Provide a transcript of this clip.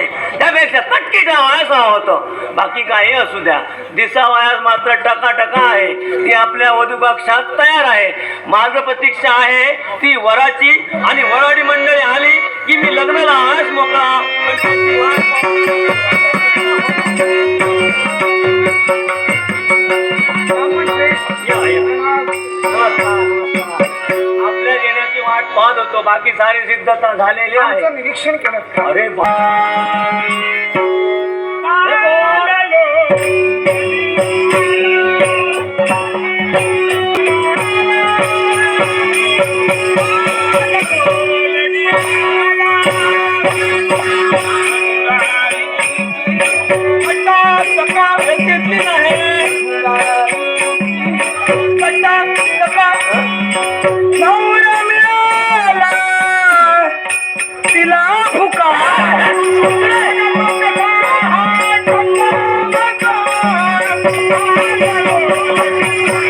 त्यापेक्षा कटकी वयास होतं. बाकी काही असू द्या. दिसा वयास मात्र टका टका आहे. ती आपल्या वधूपक्षात तयार आहे. माझं प्रतीक्षा आहे ती वराची आणि वराडी मंडळी पाहत होतो बाकी सारी सिद्धता झालेली आहे. निरीक्षण केलं. अरे Thank you.